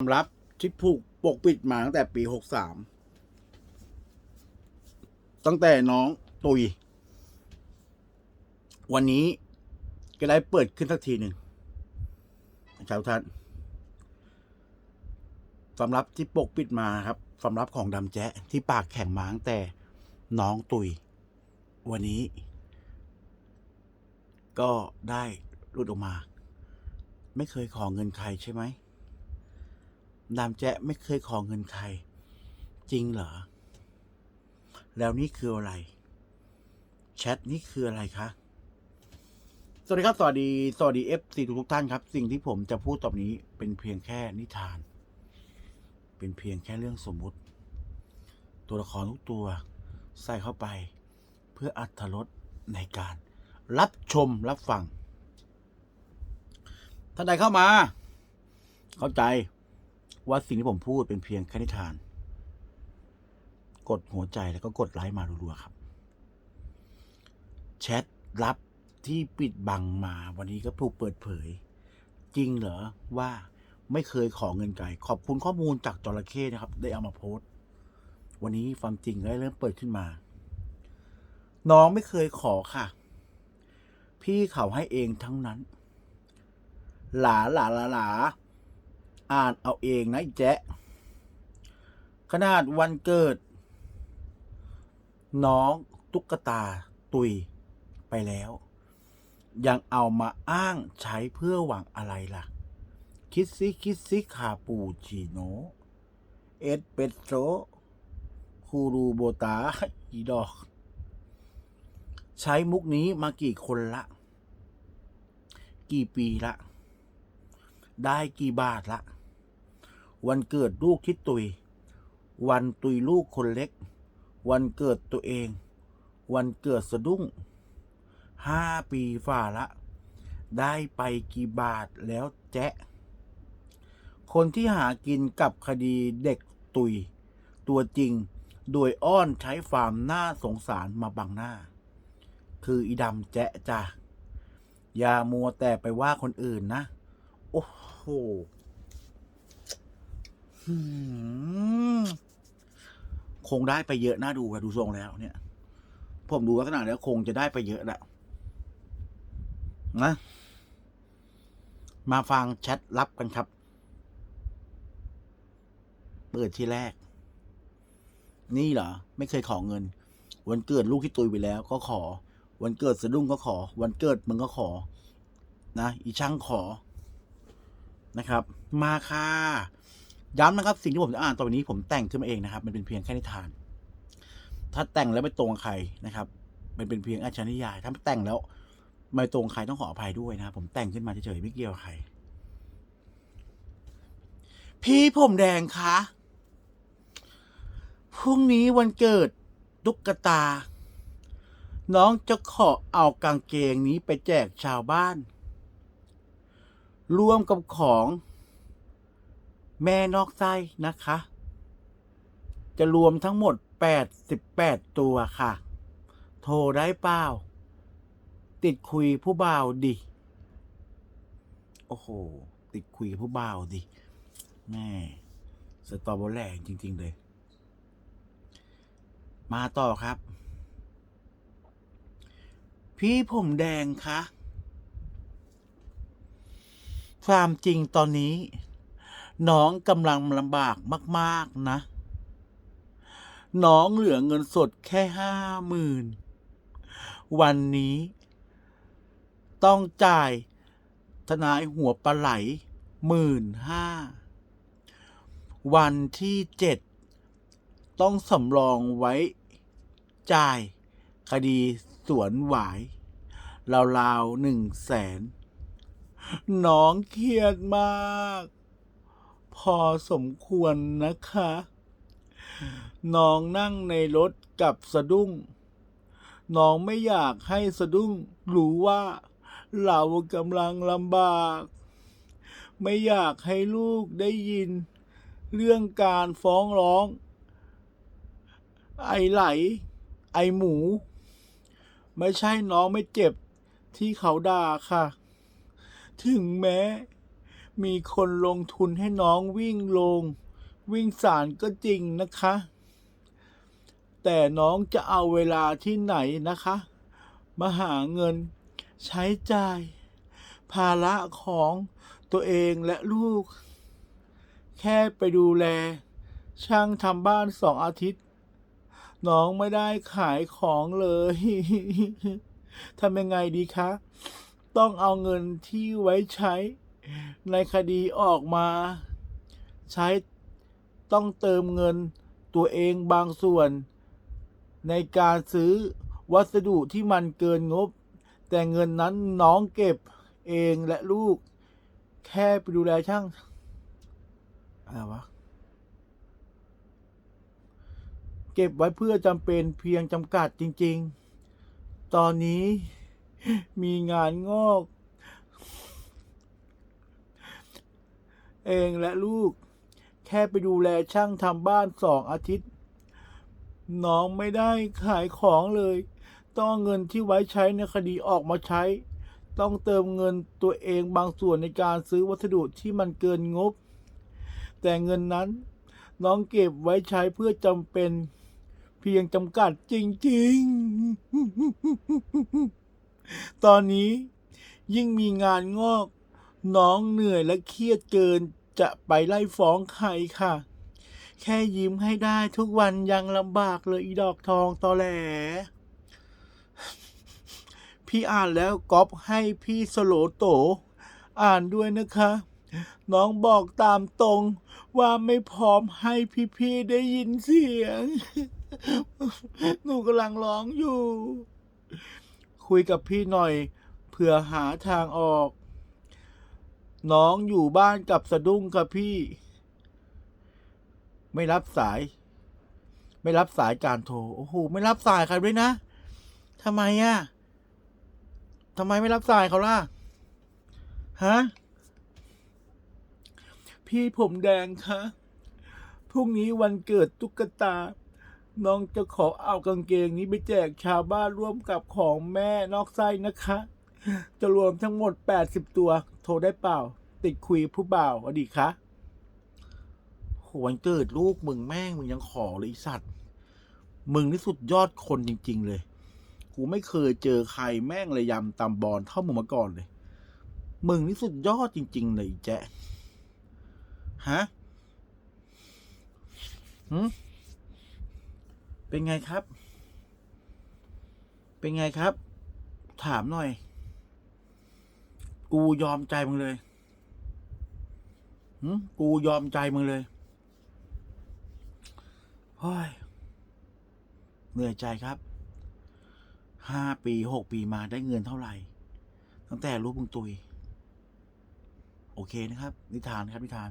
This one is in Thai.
ความลับที่ผูกปกปิดมาตั้งแต่ปีหกสาม ตั้งแต่น้องตุย วันนี้ก็ได้เปิดขึ้นสักทีหนึ่งชาวท่านความลับที่ปกปิดมาครับ ความลับของดำแจ๊ที่ปากแข็งมาตั้งแต่น้องตุย วันนี้ ก็ได้หลุดออกมา ไม่เคยขอเงินใครใช่ไหม ดามแจ๊ะไม่เคยขอเงินใคร จริงเหรอ แล้วนี่คืออะไร แชทนี่คืออะไรคะ สวัสดีครับ สวัสดี สวัสดีเอฟซีทุกท่านครับ สิ่งที่ผมจะพูดต่อนี้เป็นเพียงแค่นิทาน เป็นเพียงแค่เรื่องสมมุติ ตัวละครทุกตัว ใส่เข้าไป เพื่ออัธรสในการ รับชมรับฟังท่านใดเข้ามา เข้าใจ ว่าสิ่งที่ผมพูดเป็นเพียงแค่นิทาน กดหัวใจแล้วก็กดไลค์มารัวๆครับ แชทลับที่ปิดบังมาวันนี้ก็ถูกเปิดเผย จริงเหรอว่าไม่เคยขอเงินไก่ขอบคุณข้อมูลจากจระเข้นะครับ ได้เอามาโพสต์ วันนี้ความจริงได้เริ่มเปิดขึ้นมา น้องไม่เคยขอค่ะ พี่เขาให้เองทั้งนั้น หลาหลาหลาหลา อ่านเอาเองนะแจ๊ะขนาดวันเกิด น้องตุ๊กตาตุยไปแล้ว ยังเอามาอ้างใช้เพื่อหวังอะไรล่ะ คิดซิคิดซิคาปูชิโน เอสเปสโซคูรูโบตาอีดอก ใช้มุกนี้มากี่คนละ กี่ปีละ ได้กี่บาทละ วันเกิดลูกที่ตุย วันตุยลูกคนเล็ก วันเกิดตัวเอง วันเกิดสะดุ้งห้าปีฝ่าละ ได้ไปกี่บาทแล้วแจ๊ะ คนที่หากินกับคดีเด็กตุย ตัวจริงโดยอ้อนใช้ฟาร์มหน้าสงสารมาบังหน้า คืออีดำแจ๊ะจ้ะอย่ามัวแต่ไปว่าคนอื่นนะ โอ้โห คงได้ไปเยอะน่าดูค่ะดูทรงแล้ว เนี่ย ผมดูลักษณะแล้วคงจะได้ไปเยอะแหละนะ มาฟังแชทลับกันครับ เปิดที่แรก นี่เหรอ ไม่เคยขอเงิน วันเกิดลูกที่ตุยไปแล้ว ก็ขอ วันเกิดสะดุ้งก็ขอ วันเกิดมึงก็ขอ นะ อีช่างขอนะครับ มาค่ะ ย้ำนะครับ สิ่งที่ผมจะอ่านต่อไปนี้ผมแต่งขึ้นมาเองนะครับ มันเป็นเพียงแค่นิทาน ถ้าแต่งแล้วไม่ตรงใครนะครับ มันเป็นเพียงอาชญนิยาย ถ้าแต่งแล้วไม่ตรงใครต้องขออภัยด้วยนะครับผมแต่งขึ้นมาเฉยๆไม่เกี่ยวใคร พี่ผมแดงคะพรุ่งนี้วันเกิดตุ๊กตา น้องจะขอเอากางเกงนี้ไปแจกชาวบ้านรวมกับของ แม่นอกไส้นะคะ จะรวมทั้งหมด 88 ตัวค่ะ โทรได้เปล่า ติดคุยผู้บ่าวดิ โอ้โห ติดคุยผู้บ่าวดิ แม่สตรอเบอร์แรงจริง ๆ เลย มาต่อครับ พี่ผมแดงคะความจริงตอนนี้ น้องกำลังลำบากมาก ๆ นะ น้องเหลือเงินสดแค่ห้าหมื่นวันนี้ ต้องจ่ายทนายหัวปลาไหลหมื่นห้า วันที่เจ็ด ต้องสำรองไว้ จ่าย คดีสวนหวายราวๆหนึ่งแสน น้องเครียดมาก พอสมควรนะคะ น้องนั่งในรถกับสะดุ้ง น้องไม่อยากให้สะดุ้งรู้ว่าเรากำลังลำบาก ไม่อยากให้ลูกได้ยิน เรื่องการฟ้องร้อง ไอไหล ไอหมู ไม่ใช่น้องไม่เจ็บที่เขาด่าค่ะ ถึงแม้ มีคนลงทุนให้น้องวิ่งลง วิ่งสารก็จริงนะคะ แต่น้องจะเอาเวลาที่ไหนนะคะ มาหาเงินใช้จ่าย ภาระของตัวเองและลูก แค่ไปดูแล ช่างทำบ้านสองอาทิตย์ น้องไม่ได้ขายของเลยทำยังไงดีคะ ต้องเอาเงินที่ไว้ใช้ ในคดีออกมา ใช้ต้องเติมเงินตัวเองบางส่วน ในการซื้อวัสดุที่มันเกินงบ แต่เงินนั้นน้องเก็บเองและลูก แค่ไปดูแลช่างอะไรวะเก็บไว้เพื่อจำเป็นเพียงจำกัดจริง ๆ ตอนนี้มีงานงอก เองและลูก แค่ไปดูแลช่างทำบ้านสองอาทิตย์ น้องไม่ได้ขายของเลย ต้องเงินที่ไว้ใช้ในคดีออกมาใช้ ต้องเติมเงินตัวเองบางส่วนในการซื้อวัสดุที่มันเกินงบ แต่เงินนั้น น้องเก็บไว้ใช้เพื่อจำเป็นเพียงจำกัดจริงๆ ตอนนี้ยิ่งมีงานงอก น้องเหนื่อยและเครียดเกิน จะไปไล่ฟ้องใครค่ะ แค่ยิ้มให้ได้ทุกวันยังลำบากเลยอีดอกทองตอแหล พี่อ่านแล้วก๊อปให้พี่สโลโต อ่านด้วยนะคะ น้องบอกตามตรงว่าไม่พร้อมให้พี่ๆได้ยินเสียง หนูกำลังร้องอยู่ คุยกับพี่หน่อยเผื่อหาทางออก น้องอยู่บ้านกับสะดุ้งค่ะพี่ ไม่รับสาย ไม่รับสายการโทรโอ้โหไม่รับสายใครด้วยนะทำไมอะทำไมไม่รับสายเขาล่ะฮะพี่ผมแดงคะพรุ่งนี้วันเกิดตุ๊กตา น้องจะขอเอากางเกงนี้ไปแจกชาวบ้านร่วมกับของแม่นอกไส้นะคะ จะรวมทั้งหมด 80 ตัว ทรได้เปล่า ติดคุยผู้บ่าวอดีตคะโหวันเกิดลูกมึงแม่งมึงยังขอเลยไอ้สัตว์ มึงนี่สุดยอดคนจริง ๆ เลย กูไม่เคยเจอใครแม่งเลยยำตำบอลเท่ามึงมาก่อนเลย มึงนี่สุดยอดจริง ๆ เลยแจ๊ะฮะหืมเป็นไงครับ เป็นไงครับ ถามหน่อย กูยอมใจมึงเลยหืกูยอมใจมึงเลยเฮ้ยเหนื่อยใจครับ ห้าปีหกปีมาได้เงินเท่าไหร่ ตั้งแต่รู้มึงตุย โอเคนะครับ นิทานครับนิทาน